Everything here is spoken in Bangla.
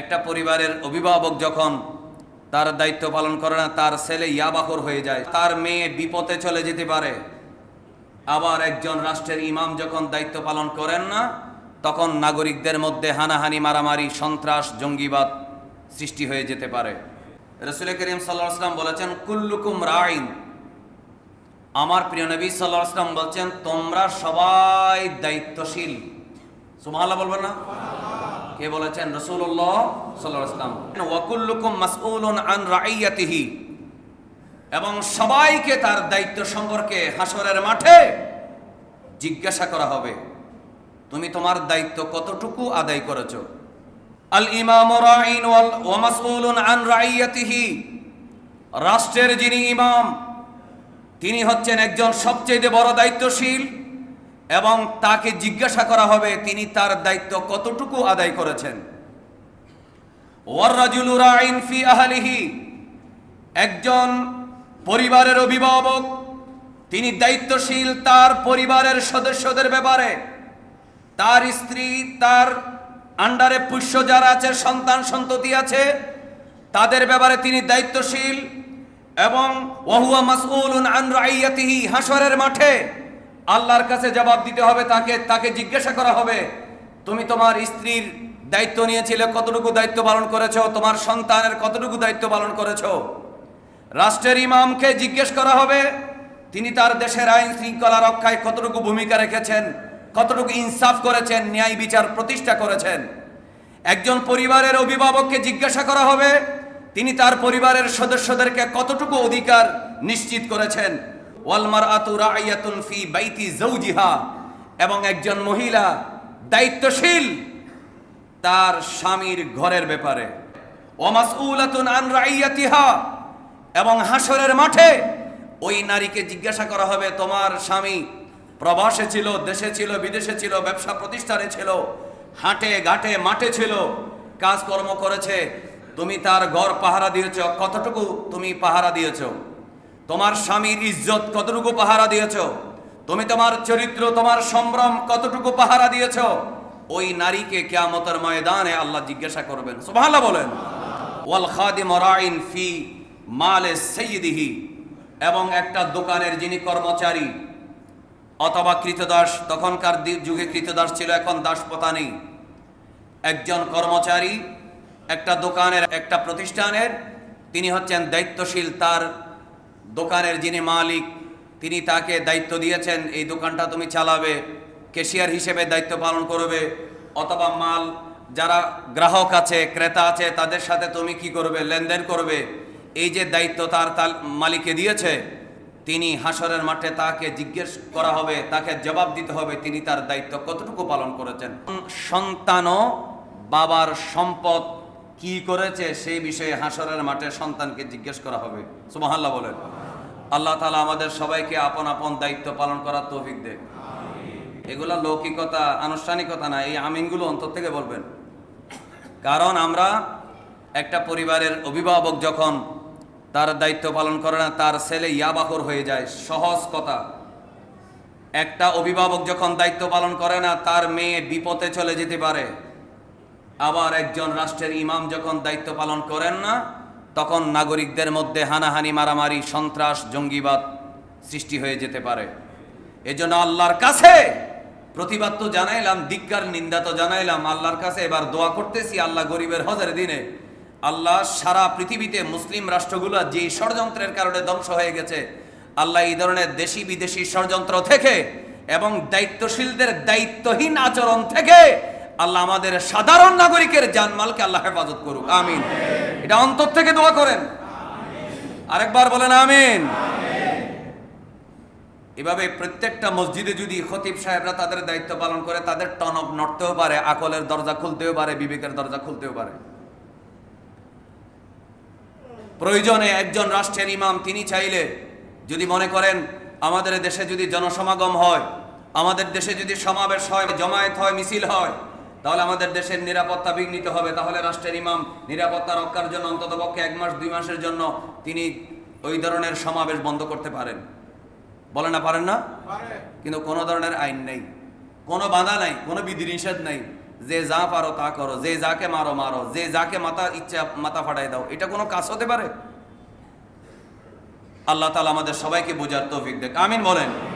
একটা পরিবারের অভিভাবক যখন তার দায়িত্ব পালন করে না, তার ছেলে ইয়াবাকর হয়ে যায়। তার মেয়ে বিপদে চলে যেতে পারে। আবার একজন রাষ্ট্রের ইমাম যখন দায়িত্ব পালন করেন না, তখন নাগরিকদের মধ্যে হানাহানি, মারামারি, সন্ত্রাস, জঙ্গিবাদ সৃষ্টি হয়ে যেতে পারে। রসুল করিম সাল্লাহ আসলাম বলেছেন, কুল্লুকুম রাইন। আমার প্রিয় নবী সাল্লাহ আসলাম বলছেন, তোমরা সবাই দায়িত্বশীল। সুমাল্লাহ বলবেন না? কে বলেছেন? রসুল্লাহ সাল্লাহ আসলাম ওয়াকুল্লুকুম মাসউলুন আন রাইয়াতিহি। এবং সবাইকে তার দায়িত্ব সম্পর্কে হাসরের মাঠে জিজ্ঞাসা করা হবে, তুমি তোমার দায়িত্ব কতটুকু আদায় করেছ? আল ইমাম রাইন ওয়াল, ওয়া মাসউলুন আন রাইয়াতিহি। রাষ্ট্রের যিনি ইমাম, তিনি হচ্ছেন একজন সবচেয়ে বড় দায়িত্বশীল। এবং তাকে জিজ্ঞাসা করা হবে তিনি তার দায়িত্ব কতটুকু আদায় করেছেন। ফি একজন পরিবারের অভিভাবক, তিনি দায়িত্বশীল তার পরিবারের সদস্যদের ব্যাপারে, তার স্ত্রী, তার আন্ডারে পুষ্য যারা আছে, সন্তান সন্ততি আছে, তাদের ব্যাপারে তিনি দায়িত্বশীল এবং ওহুয়া মাসউলুন আন রাইয়াতিহি হাসরের মাঠে আল্লাহর কাছে জবাব দিতে হবে, তাকে তাকে জিজ্ঞাসা করা হবে, তুমি তোমার স্ত্রীর দায়িত্ব নিয়েছিলে, কতটুকু দায়িত্ব পালন করেছ, তোমার সন্তানের কতটুকু দায়িত্ব পালন করেছ? রাষ্ট্রের ইমামকে জিজ্ঞেস করা হবে, তিনি তার দেশের আইন শৃঙ্খলা রক্ষায় কতটুকু ভূমিকা রেখেছেন, কতটুকু ইনসাফ করেছেন, ন্যায় বিচার প্রতিষ্ঠা করেছেন। একজন পরিবারের অভিভাবককে জিজ্ঞাসা করা হবে, তিনি তার পরিবারের সদস্যদেরকে কতটুকু অধিকার নিশ্চিত করেছেন ফি বাইতি জৌজিহা এবং একজন মহিলা দায়িত্বশীল তার স্বামীর ঘরের ব্যাপারে। এবং হাসরের মাঠে ওই নারীকে জিজ্ঞাসা করা হবে, তোমার স্বামী প্রবাসে ছিল, দেশে ছিল, বিদেশে ছিল, ব্যবসা প্রতিষ্ঠানে ছিল, হাটে, ঘাটে, মাঠে ছিল, কাজকর্ম করেছে, তুমি তার ঘর পাহারা দিয়েছ, কতটুকু তুমি পাহারা দিয়েছ? তোমার স্বামীর ইজ্জত কতটুকু পাহারা দিয়েছ? তুমি তোমার চরিত্র, তোমার সম্ভ্রম কতটুকু পাহারা দিয়েছ? ওই নারীকে কেয়ামতের ময়দানে আল্লাহ জিজ্ঞাসা করবেন। সুবহানাল্লাহ বলেন, ওয়াল খাদিম রাইন ফি মালে সাইয়্যিদিহি। এবং একটা দোকানের যিনি কর্মচারী, অথবা কৃতদাস, তখনকার যুগে কৃতদাস ছিল, এখন দাসপতা নেই। একজন কর্মচারী একটা দোকানের, একটা প্রতিষ্ঠানের, তিনি হচ্ছেন দায়িত্বশীল তার দোকানের যিনি মালিক, তিনি তাকে দায়িত্ব দিয়েছেন, এই দোকানটা তুমি চালাবে, ক্যাশিয়ার হিসেবে দায়িত্ব পালন করবে, অথবা মাল যারা গ্রাহক আছে, ক্রেতা আছে, তাদের সাথে তুমি কি করবে, লেনদেন করবে, এই যে দায়িত্ব তার মালিকে দিয়েছে, তিনি হাসরের মাঠে তাকে জিজ্ঞেস করা হবে, তাকে জবাব দিতে হবে, তিনি তার দায়িত্ব কতটুকু পালন করেছেন। সন্তানও বাবার সম্পদ কি করেছে সেই বিষয়ে হাসরের মাঠে সন্তানকে জিজ্ঞেস করা হবে। সুবহানাল্লাহ বলেন। আল্লাহ তালা আমাদের সবাইকে আপন আপন দায়িত্ব পালন করার তৌফিক দেয় এগুলা লৌকিকতা, আনুষ্ঠানিকতা না, এই আমিনগুলো অন্তর থেকে বলবেন। কারণ আমরা একটা পরিবারের অভিভাবক যখন তার দায়িত্ব পালন করে না, তার ছেলে ইয়াবাকর হয়ে যায়, সহজ কথা। একটা অভিভাবক যখন দায়িত্ব পালন করে না, তার মেয়ে বিপথে চলে যেতে পারে। আবার একজন রাষ্ট্রের ইমাম যখন দায়িত্ব পালন করেন না তখন নাগরিকদের মধ্যে হানাহানি, মারামারি, সন্ত্রাস, জঙ্গিবাদ সৃষ্টি হয়ে যেতে পারে। এজন্য আল্লাহর কাছে প্রতিবাদ তো জানাইলাম দিগ্গার নিন্দা তো জানাইলাম। আল্লাহর কাছে এবার দোয়া করতেছি, আল্লাহ গরিবের হজের দিনে। আল্লাহ সারা পৃথিবীতে মুসলিম রাষ্ট্রগুলো যে ষড়যন্ত্রের কারণে ধ্বংস হয়ে গেছে, আল্লাহ এই ধরনের দেশি বিদেশি ষড়যন্ত্র থেকে এবং দায়িত্বশীলদের দায়িত্বহীন আচরণ থেকে আল্লাহ আমাদের সাধারণ নাগরিকের জানমালকে আল্লাহ হেফাজত করুক। আমিন। এটা অন্তর থেকে দোয়া করেন। আরেকবার বলেন আমিন। এভাবে প্রত্যেকটা মসজিদে যদি খতিব সাহেবরা তাদের দায়িত্ব পালন করে, তাদের টনক নড়তেও পারে, আকলের দরজা খুলতেও পারে, বিবেকের দরজা খুলতেও পারে। প্রয়োজনে একজন রাষ্ট্রের ইমাম, তিনি চাইলে যদি মনে করেন, আমাদের দেশে যদি জনসমাগম হয়, আমাদের দেশে যদি সমাবেশ হয়, জমায়েত হয়, মিছিল হয় তাহলে আমাদের দেশের নিরাপত্তা বিঘ্নিত হবে। তাহলে রাষ্ট্রের ইমাম নিরাপত্তা রক্ষার জন্য অন্তত পক্ষে এক মাস দুই মাসের জন্য তিনি ওই ধরনের সমাবেশ বন্ধ করতে পারেন। বলে না পারেন না? কিন্তু কোনো ধরনের আইন নেই। কোনো বাধা নাই কোনো বিধিনিষেধ নাই। যে যা পারো তা করো যে যাকে মারো মারো। যে যাকে মাথা ইচ্ছা মাথা ফাটাই দাও। এটা কোনো কাজ হতে পারে? আল্লাহ তালা আমাদের সবাইকে বোঝার তৌফিক দেখ। আমিন বলেন।